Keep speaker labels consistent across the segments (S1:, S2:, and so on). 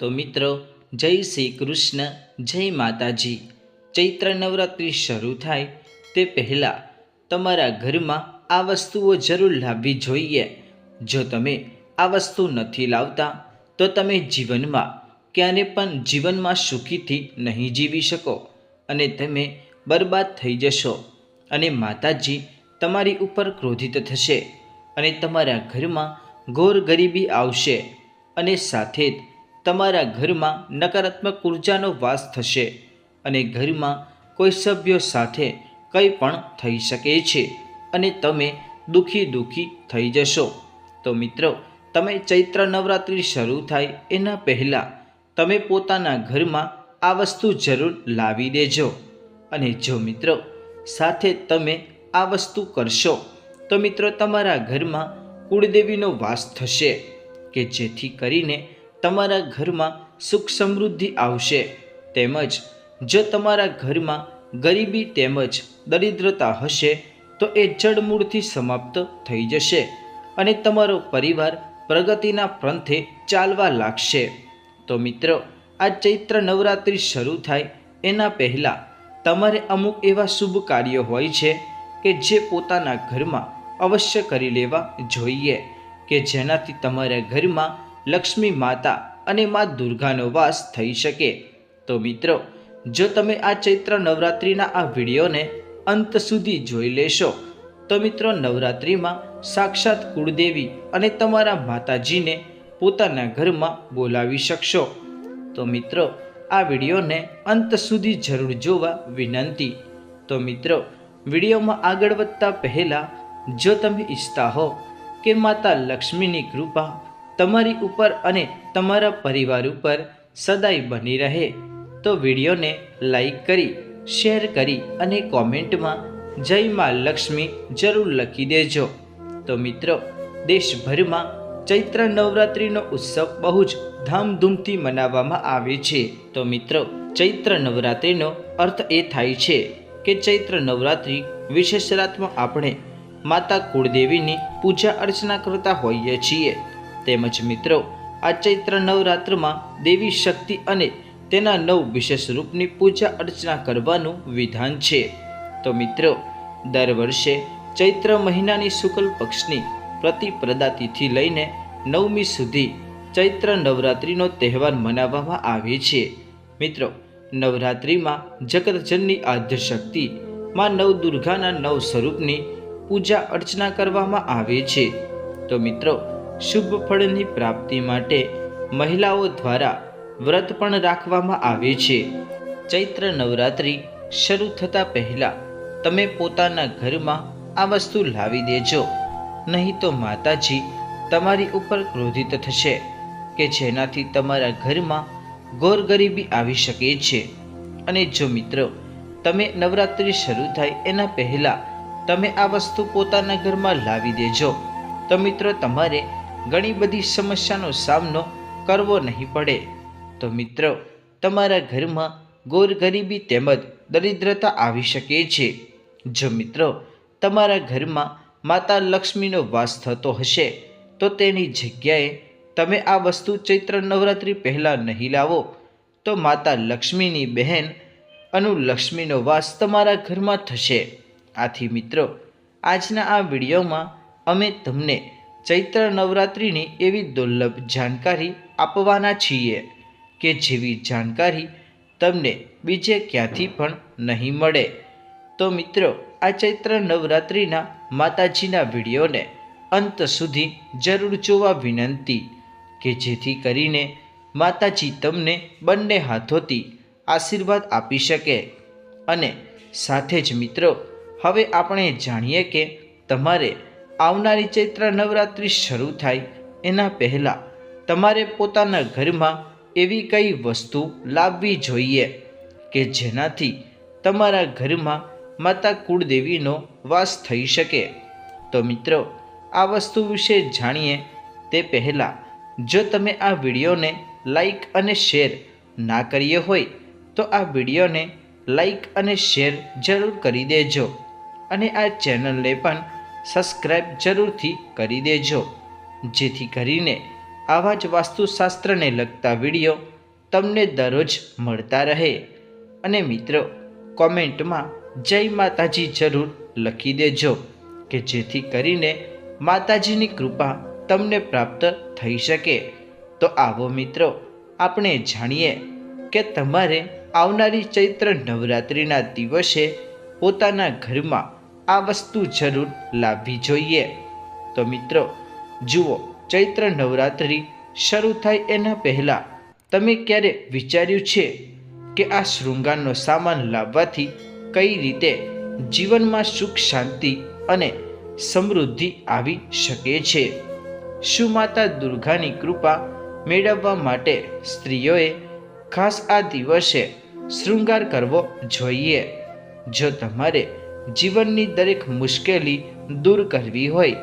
S1: તો મિત્રો, જય શ્રી કૃષ્ણ, જય માતાજી. ચૈત્ર નવરાત્રિ શરૂ થાય તે પહેલાં તમારા ઘરમાં આ વસ્તુઓ જરૂર લાવવી જોઈએ. જો તમે આ વસ્તુ નથી લાવતા, તો તમે જીવનમાં ક્યારે પણ જીવનમાં સુખીથી નહીં જીવી શકો અને તમે બરબાદ થઈ જશો અને માતાજી તમારી ઉપર ક્રોધિત થશે અને તમારા ઘરમાં ઘોર ગરીબી આવશે અને સાથે જ તમારા ઘરમાં નકારાત્મક ઉર્જાનો વાસ થશે અને ઘરમાં કોઈ સભ્યો સાથે કંઈ પણ થઈ શકે છે અને તમે દુઃખી દુઃખી થઈ જશો. તો મિત્રો, તમે ચૈત્ર નવરાત્રિ શરૂ થાય એના પહેલાં તમે પોતાના ઘરમાં આ વસ્તુ જરૂર લાવી દેજો. અને જો મિત્રો, સાથે તમે આ વસ્તુ કરશો, તો મિત્રો તમારા ઘરમાં કુળદેવીનો વાસ થશે, કે જેથી કરીને તમારા ઘરમાં સુખ સમૃદ્ધિ આવશે તેમજ જો તમારા ઘરમાં ગરીબી તેમજ દરિદ્રતા હશે તો એ જડમૂળથી સમાપ્ત થઈ જશે અને તમારો પરિવાર પ્રગતિના પંથે ચાલવા લાગશે. તો મિત્રો, આ ચૈત્ર નવરાત્રિ શરૂ થાય એના પહેલાં તમારે અમુક એવા શુભ કાર્યો હોય છે કે જે પોતાના ઘરમાં અવશ્ય કરી લેવા જોઈએ કે જેનાથી તમારા ઘરમાં લક્ષ્મી માતા અને મા દુર્ગાનો વાસ થઈ શકે. તો મિત્રો, જો તમે આ ચૈત્ર નવરાત્રિના આ વિડીયોને અંત સુધી જોઈ લેશો, તો મિત્રો નવરાત્રિમાં સાક્ષાત કુળદેવી અને તમારા માતાજીને પોતાના ઘરમાં બોલાવી શકશો. તો મિત્રો, આ વિડીયોને અંત સુધી જરૂર જોવા વિનંતી. તો મિત્રો, વિડીયોમાં આગળ વધતા પહેલાં, જો તમે ઈચ્છતા હો કે માતા લક્ષ્મીની કૃપા તમારી ઉપર અને તમારા પરિવાર ઉપર સદાય બની રહે. તો વિડીયોને લાઈક કરી, શેર કરી અને કોમેન્ટમાં જય મા લક્ષ્મી જરૂર લખી દેજો. તો મિત્રો, દેશભરમાં ચૈત્ર નવરાત્રિનો ઉત્સવ બહુ જ ધામધૂમથી મનાવવામાં આવે છે. તો મિત્રો, ચૈત્ર નવરાત્રિનો અર્થ એ થાય છે કે ચૈત્ર નવરાત્રિ વિશેષ રાતમાં આપણે માતા કુળદેવીની પૂજા અર્ચના કરતા હોઈએ છીએ. તેમજ મિત્રો, આ ચૈત્ર નવરાત્રમાં દેવી શક્તિ અને તેના નવ વિશેષ રૂપની પૂજા અર્ચના કરવાનું વિધાન છે. તો મિત્રો, દર વર્ષે ચૈત્ર મહિનાની શુક્લ પક્ષની પ્રતિપ્રદાતિથી લઈને નવમી સુધી ચૈત્ર નવરાત્રિનો તહેવાર મનાવવામાં આવે છે. મિત્રો, નવરાત્રિમાં જગતજનની આદ્યશક્તિ માં નવદુર્ગાના નવ સ્વરૂપની પૂજા અર્ચના કરવામાં આવે છે. તો મિત્રો શુભ ફળની પ્રાપ્તિ માટે મહિલાઓ દ્વારા વ્રત પણ રાખવામાં આવે છે. ચૈત્ર નવરાત્રિ શરૂ થતાં પહેલાં તમે પોતાના ઘરમાં આ વસ્તુ લાવી દેજો. નહીં તો માતાજી તમારી ઉપર ક્રોધિત થશે કે જેનાથી તમારા ઘરમાં ગોરગરીબી આવી શકે છે. અને જો મિત્રો, તમે નવરાત્રિ શરૂ થાય એના પહેલાં તમે આ વસ્તુ પોતાના ઘરમાં લાવી દેજો. તો મિત્રો, તમારે ઘણી બધી સમસ્યાનો સામનો કરવો નહીં પડે. તો મિત્રો, તમારા ઘરમાં ગોર ગરીબી તેમજ દરિદ્રતા આવી શકે છે. જો મિત્રો, તમારા ઘરમાં માતા લક્ષ્મીનો વાસ થતો હશે, તો તેની જગ્યાએ તમે આ વસ્તુ ચૈત્ર નવરાત્રિ પહેલાં નહીં લાવો. તો માતા લક્ષ્મીની બહેન અનુલક્ષ્મીનો વાસ તમારા ઘરમાં થશે. આથી મિત્રો, આજના આ વિડીયોમાં અમે તમને ચૈત્ર નવરાત્રિની એવી દુર્લભ જાણકારી આપવાના છીએ કે જેવી જાણકારી તમને બીજે ક્યાંથી પણ નહીં મળે. તો મિત્રો, આ ચૈત્ર નવરાત્રિના માતાજીના વિડીયોને અંત સુધી જરૂર જોવા વિનંતી કે જેથી કરીને માતાજી તમને બંને હાથોથી આશીર્વાદ આપી શકે. અને સાથે જ મિત્રો, હવે આપણે જાણીએ કે તમારે આવનારી ચૈત્ર નવરાત્રિ શરૂ થાય એના પહેલાં તમારે પોતાના ઘરમાં એવી કઈ વસ્તુ લાવવી જોઈએ કે જેનાથી તમારા ઘરમાં માતા કુળદેવીનો વાસ થઈ શકે? તો મિત્રો, આ વસ્તુ વિશે જાણીએ તે પહેલાં જો તમે આ વિડીયોને લાઈક અને શેર ના કરીએ હોય, તો આ વિડીયોને લાઈક અને શેર જરૂર કરી દેજો અને આ ચેનલને પણ સબસ્ક્રાઈબ જરૂરથી કરી દેજો. જેથી કરીને આવા જ વાસ્તુશાસ્ત્રને લગતા વીડિયો તમને દરરોજ મળતા રહે. અને મિત્રો, કોમેન્ટમાં જય માતાજી જરૂર લખી દેજો, કે જેથી કરીને માતાજીની કૃપા તમને પ્રાપ્ત થઈ શકે. તો આવો મિત્રો, આપણે જાણીએ કે તમારે આવનારી ચૈત્ર નવરાત્રિના દિવસે પોતાના ઘરમાં આ વસ્તુ જરૂર લાવવી જોઈએ. તો મિત્રો, જુઓ, ચૈત્ર નવરાત્રિ શરૂ થાય એના પહેલાં તમે ક્યારે વિચાર્યું છે કે આ શૃંગારનો સામાન લાવવાથી કઈ રીતે જીવનમાં સુખ, શાંતિ અને સમૃદ્ધિ આવી શકે છે? શું માતા દુર્ગાની કૃપા મેળવવા માટે સ્ત્રીઓએ ખાસ આ દિવસે શૃંગાર કરવો જોઈએ? જો તમારે જીવનની દરેક મુશ્કેલી દૂર કરવી હોય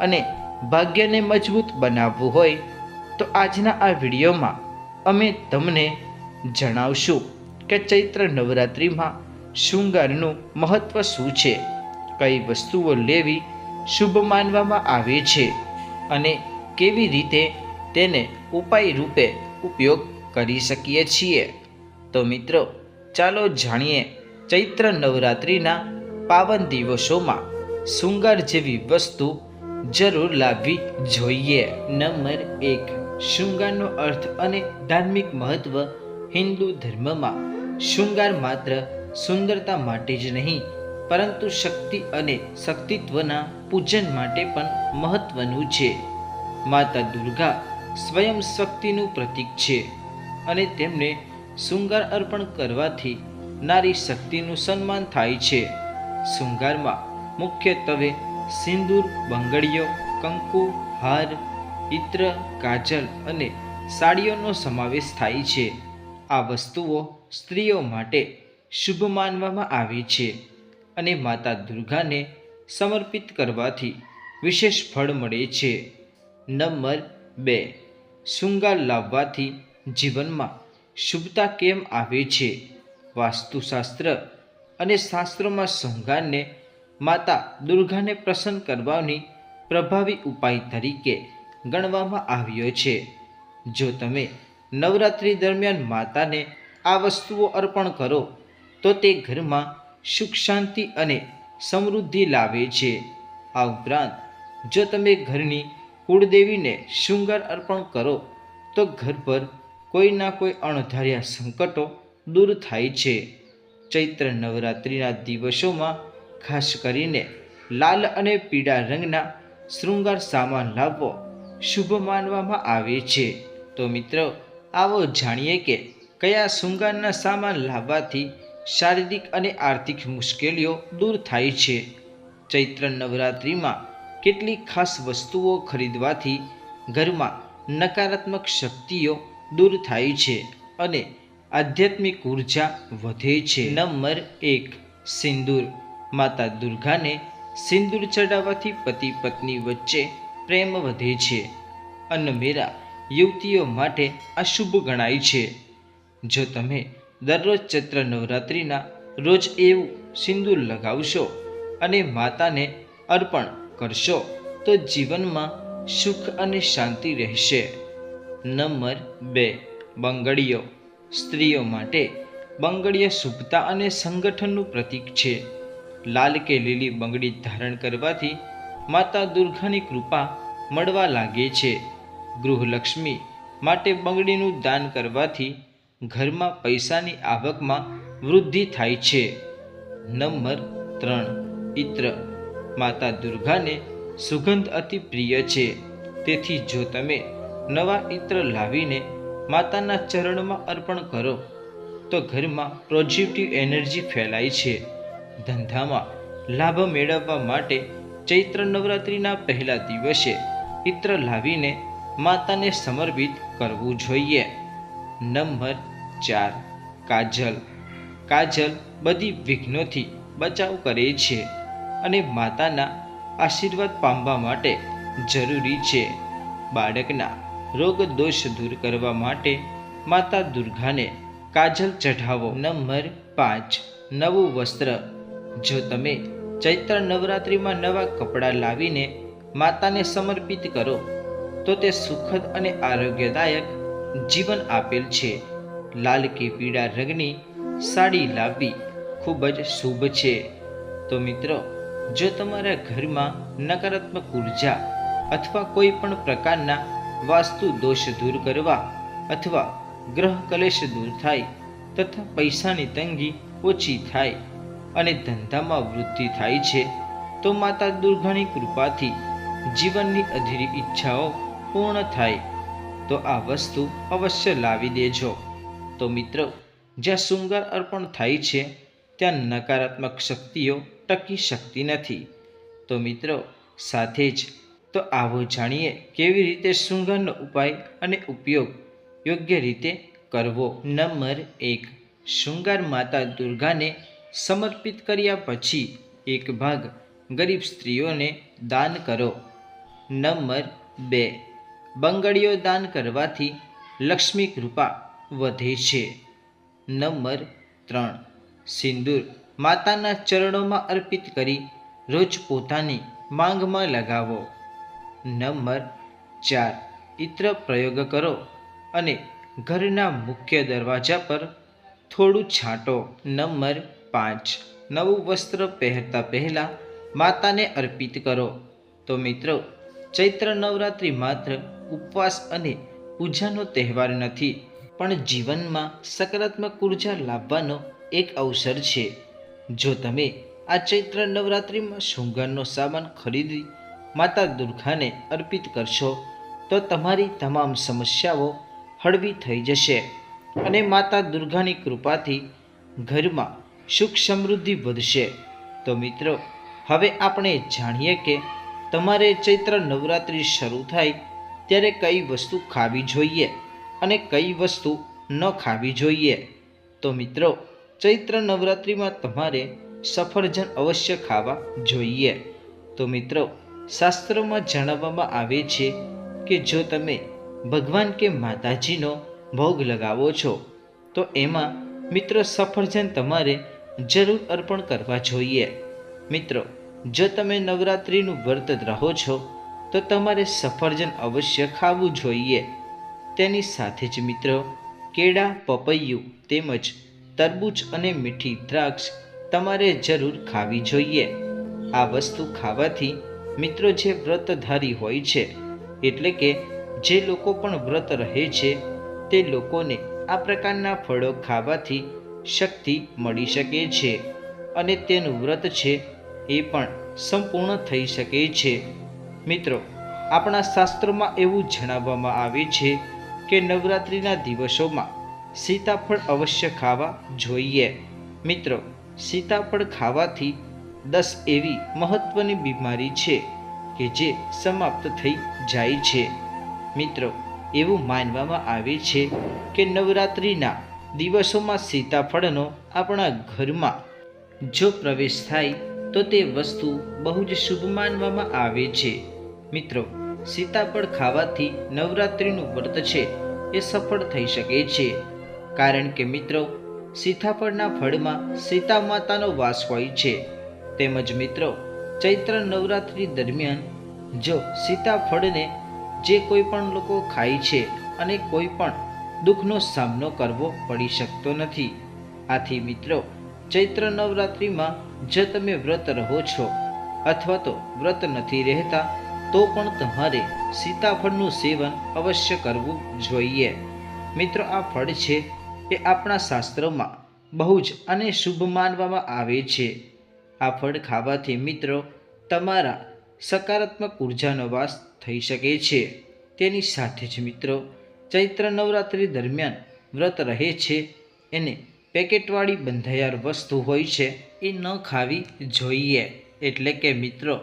S1: અને ભાગ્યને મજબૂત બનાવવું હોય તો આજના આ વિડીયોમાં અમે તમને જણાવશું કે ચૈત્ર નવરાત્રિમાં શૃંગારનું મહત્ત્વ શું છે, કઈ વસ્તુઓ લેવી શુભ માનવામાં આવે છે અને કેવી રીતે તેને ઉપાય રૂપે ઉપયોગ કરી શકીએ છીએ. તો મિત્રો, ચાલો જાણીએ ચૈત્ર નવરાત્રિના પાવન દિવસોમાં શૃંગાર જેવી વસ્તુ જરૂર લાવવી જોઈએ. નંબર એક, શૃંગારનો અર્થ અને ધાર્મિક મહત્વ હિન્દુ ધર્મમાં શૃંગાર માત્ર સુંદરતા માટે જ નહીં, પરંતુ શક્તિ અને શક્તિત્વના પૂજન માટે પણ મહત્વનું છે. માતા દુર્ગા સ્વયં શક્તિનું પ્રતીક છે અને તેમને શૃંગાર અર્પણ કરવાથી નારી શક્તિનું સન્માન થાય છે. શૃંગારમાં મુખ્યત્વે સિંદૂર, બંગડીઓ, કંકુ, હાર ઇત્ર કાજલ અને સાડીઓનો સમાવેશ થાય છે. આ વસ્તુઓ સ્ત્રીઓ માટે શુભ માનવામાં આવે છે અને માતા દુર્ગાને સમર્પિત કરવાથી વિશેષ ફળ મળે છે. નંબર બે. શૃંગાર લાવવાથી જીવનમાં શુભતા કેમ આવે છે? વાસ્તુશાસ્ત્ર અને શાસ્ત્રોમાં શૃંગારને માતા દુર્ગાને પ્રસન્ન કરવાની પ્રભાવી ઉપાય તરીકે ગણવામાં આવ્યો છે. જો તમે નવરાત્રિ દરમિયાન માતાને આ વસ્તુઓ અર્પણ કરો, તો તે ઘરમાં સુખ શાંતિ અને સમૃદ્ધિ લાવે છે. આ ઉપરાંત, જો તમે ઘરની કુળદેવીને શૃંગાર અર્પણ કરો, તો ઘર પર કોઈના કોઈ અણધાર્યા સંકટો દૂર થાય છે. ચૈત્ર નવરાત્રિના દિવસોમાં ખાસ કરીને લાલ અને પીળા રંગના શૃંગાર સામાન લાવવો શુભ માનવામાં આવે છે. તો મિત્રો, આવો જાણીએ કે કયા શૃંગારના સામાન લાવવાથી શારીરિક અને આર્થિક મુશ્કેલીઓ દૂર થાય છે. ચૈત્ર નવરાત્રિમાં કેટલીક ખાસ વસ્તુઓ ખરીદવાથી ઘરમાં નકારાત્મક શક્તિઓ દૂર થાય છે અને આધ્યાત્મિક ઊર્જા વધે છે. નંબર એક, સિંદૂર. માતા દુર્ગાને સિંદૂર ચડાવવાથી પતિ પત્ની વચ્ચે પ્રેમ વધે છે. અન્નમેરા યુવતીઓ માટે અશુભ ગણાય છે. જો તમે દરરોજ ચૈત્ર નવરાત્રિના રોજ એવું સિંદૂર લગાવશો અને માતાને અર્પણ કરશો, તો જીવનમાં સુખ અને શાંતિ રહેશે. નંબર બે, બંગડીઓ. સ્ત્રીઓ માટે બંગડીએ શુભતા અને સંગઠનનું પ્રતીક છે. લાલ કે લીલી બંગડી ધારણ કરવાથી માતા દુર્ગાની કૃપા મળવા લાગે છે. ગૃહલક્ષ્મી માટે બંગડીનું દાન કરવાથી ઘરમાં પૈસાની આવકમાં વૃદ્ધિ થાય છે. નંબર ત્રણ ઇત્ર માતા દુર્ગાને સુગંધ અતિ પ્રિય છે. તેથી જો તમે નવા ઇત્ર લાવીને માતાના ચરણમાં અર્પણ કરો. તો ઘરમાં પોઝિટિવ એનર્જી ફેલાય છે. ધંધામાં લાભ મેળવવા માટે ચૈત્ર નવરાત્રિના પહેલા દિવસે ઇત્ર લાવીને માતાને સમર્પિત કરવું જોઈએ. નંબર ચાર, કાજલ. કાજલ બધી વિઘ્નોથી બચાવ કરે છે અને માતાના આશીર્વાદ પામવા માટે જરૂરી છે. બાળકના રોગ દોષ દૂર કરવા માટે માતા દુર્ગાને કાજલ ચઢાવો. નંબર પાંચ, નવું વસ્ત્ર. જો તમે ચૈત્ર નવરાત્રિમાં નવા કપડાં લાવીને માતાને સમર્પિત કરો, તો તે સુખદ અને આરોગ્યદાયક જીવન આપેલ છે. લાલ કે પીળા રંગની સાડી લાવવી ખૂબ જ શુભ છે. તો મિત્રો, જો તમારા ઘરમાં નકારાત્મક ઊર્જા અથવા કોઈ પણ પ્રકારના વાસ્તુ દોષ દૂર કરવા અથવા ગ્રહ કલેશ દૂર થાય તથા પૈસાની તંગી ઓછી થાય અને ધંધામાં વૃદ્ધિ થાય છે, તો માતા દુર્ગાની કૃપાથી જીવનની અધીરી ઈચ્છાઓ પૂર્ણ થાય. તો આ વસ્તુ અવશ્ય લાવી દેજો. તો મિત્રો, જ્યાં શૃંગાર અર્પણ થાય છે, ત્યાં નકારાત્મક શક્તિઓ ટકી શકતી નથી. તો મિત્રો, સાથે જ તો આવો જાણીએ કેવી રીતે શૃંગારનો ઉપાય અને ઉપયોગ યોગ્ય રીતે કરવો. નંબર એક. શૃંગાર માતા દુર્ગાને સમર્પિત કર્યા પછી એક ભાગ ગરીબ સ્ત્રીઓને દાન કરો. નંબર બે. બંગડીઓ દાન કરવાથી લક્ષ્મી કૃપા વધે છે. નંબર ત્રણ. સિંદૂર માતાના ચરણોમાં અર્પિત કરી રોજ પોતાની માંગમાં લગાવો. નંબર ચાર. ઇત્ર પ્રયોગ કરો અને ઘરના મુખ્ય દરવાજા પર થોડું છાંટો. નંબર પાંચ. નવું વસ્ત્ર પહેરતા પહેલાં માતાને અર્પિત કરો. તો મિત્રો, ચૈત્ર નવરાત્રિ માત્ર ઉપવાસ અને પૂજાનો તહેવાર નથી, પણ જીવનમાં સકારાત્મક ઊર્જા લાવવાનો એક અવસર છે. જો તમે આ ચૈત્ર નવરાત્રિમાં શૃંગારનો સામાન ખરીદી માતા દુર્ગાને અર્પિત કરશો, તો તમારી તમામ સમસ્યાઓ હળવી થઈ જશે. અને માતા દુર્ગાની કૃપાથી ઘરમાં સુખ સમૃદ્ધિ વધશે. તો મિત્રો, હવે આપણે જાણીએ કે તમારે ચૈત્ર નવરાત્રિ શરૂ થાય ત્યારે કઈ વસ્તુ ખાવી જોઈએ અને કઈ વસ્તુ ન ખાવી જોઈએ. તો મિત્રો, ચૈત્ર નવરાત્રિમાં તમારે સફરજન અવશ્ય ખાવા જોઈએ. તો મિત્રો શાસ્ત્રોમાં જણાવવામાં આવે છે કે જો તમે ભગવાન કે માતાજીનો ભોગ લગાવો છો, તો એમાં મિત્રો સફરજન તમારે જરૂર અર્પણ કરવા જોઈએ. મિત્રો, જો તમે નવરાત્રિનું વ્રત રહો છો, તો તમારે સફરજન અવશ્ય ખાવું જોઈએ. તેની સાથે જ મિત્રો, કેળા, પપૈયું તેમજ તરબૂચ અને મીઠી દ્રાક્ષ તમારે જરૂર ખાવી જોઈએ. આ વસ્તુ ખાવાથી મિત્રો જે વ્રતધારી હોય છે, એટલે કે જે લોકો પણ વ્રત રહે છે, તે લોકોને આ પ્રકારના ફળો ખાવાથી શક્તિ મળી શકે છે અને તેનું વ્રત છે એ પણ સંપૂર્ણ થઈ શકે છે. મિત્રો, આપણા શાસ્ત્રોમાં એવું જણાવવામાં આવે છે કે નવરાત્રિના દિવસોમાં સીતાફળ અવશ્ય ખાવા જોઈએ. મિત્રો, સીતાફળ ખાવાથી દસ એવી મહત્વની બીમારી છે કે જે સમાપ્ત થઈ જાય છે. મિત્રો, એવું માનવામાં આવે છે કે નવરાત્રિના દિવસોમાં સીતાફળનો આપણા ઘરમાં જો પ્રવેશ થાય તો તે વસ્તુ બહુ જ શુભ માનવામાં આવે છે. મિત્રો, સીતાફળ ખાવાથી નવરાત્રિનું વ્રત છે એ સફળ થઈ શકે છે. કારણ કે મિત્રો, સીતાફળના ફળમાં સીતા માતાનો વાસ હોય છે. તેમજ મિત્રો, ચૈત્ર નવરાત્રિ દરમિયાન જો સીતાફળને જે કોઈ પણ લોકો ખાય છે અને કોઈ પણ દુઃખનો સામનો કરવો પડી શકતો નથી. આથી મિત્રો, ચૈત્ર નવરાત્રિમાં જો તમે વ્રત રહો છો અથવા તો વ્રત નથી રહેતા, તો પણ તમારે સીતાફળનું સેવન અવશ્ય કરવું જોઈએ. મિત્રો, આ ફળ છે એ આપણા શાસ્ત્રોમાં બહુ જ અને શુભ માનવામાં આવે છે. આ ફળ ખાવાથી મિત્રો તમારા સકારાત્મક ઉર્જાનો વાસ થઈ શકે છે. તેની સાથે જ મિત્રો ચૈત્ર નવરાત્રિ દરમિયાન વ્રત રહે છે એને પેકેટવાળી બંધાયાર વસ્તુ હોય છે એ ન ખાવી જોઈએ. એટલે કે મિત્રો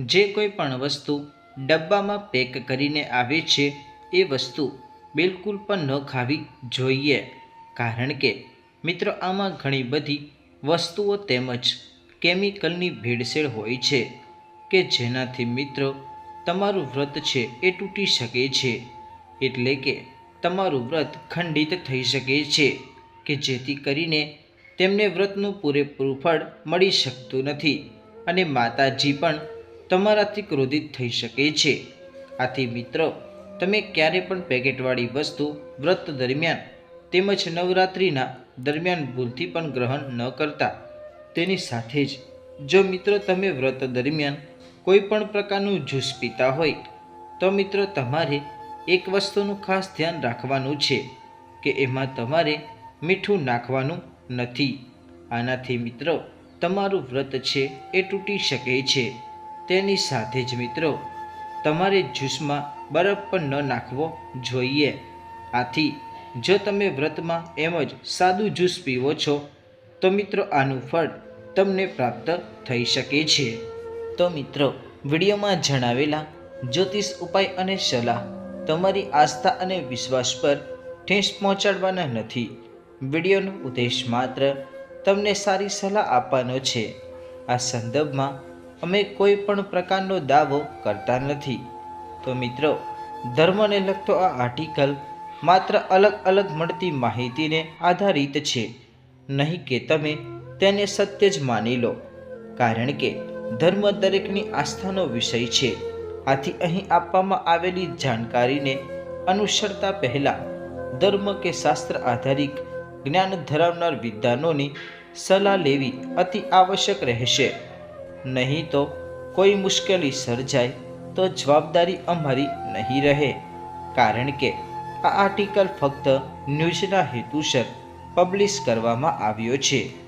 S1: જે કોઈ પણ વસ્તુ ડબ્બામાં પેક કરીને આવે છે એ વસ્તુ બિલકુલ પણ ન ખાવી જોઈએ. કારણ કે મિત્રો આમાં ઘણી બધી વસ્તુઓ તેમજ કેમિકલની ભેળસેળ હોય છે કે જેનાથી મિત્ર તમારું વ્રત છે એ તૂટી શકે છે. એટલે કે તમારું વ્રત ખંડિત થઈ શકે છે કે જેથી કરીને તેમને વ્રતનું પૂરેપૂરું ફળ મળી શકતું નથી અને માતાજી પણ તમારાથી ક્રોધિત થઈ શકે છે. આથી મિત્રો, તમે ક્યારે પણ પેકેટવાળી વસ્તુ વ્રત દરમિયાન તેમજ નવરાત્રિના દરમિયાન ભૂલથી પણ ગ્રહણ ન કરતા. તેની સાથે જ જો મિત્રો તમે વ્રત દરમિયાન કોઈ પણ પ્રકારનું જ્યુસ પીતા હોય, તો મિત્રો તમારે એક વસ્તુનું ખાસ ધ્યાન રાખવાનું છે કે એમાં તમારે મીઠું નાખવાનું નથી. આનાથી મિત્રો તમારું વ્રત છે એ તૂટી શકે છે. તેની સાથે જ મિત્રો તમારે જ્યુસમાં બરફ પણ ન નાખવો જોઈએ. આથી જો તમે વ્રતમાં એમ જ સાદું જ્યુસ પીવો છો, તો મિત્રો આનું ફળ તમને પ્રાપ્ત થઈ શકે છે. તો મિત્રો, વિડીયોમાં જણાવેલા જ્યોતિષ ઉપાય અને સલાહ તમારી આસ્થા અને વિશ્વાસ પર ઠેસ પહોંચાડવાના નથી. વિડીયોનો ઉદ્દેશ માત્ર તમને સારી સલાહ આપવાનો છે. આ સંદર્ભમાં અમે કોઈ પણ પ્રકારનો દાવો કરતા નથી. તો મિત્રો, ધર્મને લગતો આ આર્ટિકલ માત્ર અલગ અલગ મળતી માહિતીને આધારિત છે. નહીં કે તમે તેને સત્ય જ માની લો. કારણ કે ધર્મ દરેકની આસ્થાનો વિષય છે. આથી અહીં આપવામાં આવેલી જાણકારીને અનુસરતા પહેલાં ધર્મ કે શાસ્ત્ર આધારિત જ્ઞાન ધરાવનાર વિદ્વાનોની સલાહ લેવી અતિ આવશ્યક રહેશે. નહીં તો કોઈ મુશ્કેલી સર્જાય તો જવાબદારી અમારી નહીં રહે. કારણ કે આ આર્ટિકલ ફક્ત ન્યૂઝના હેતુસર પબ્લિશ કરવામાં આવ્યો છે.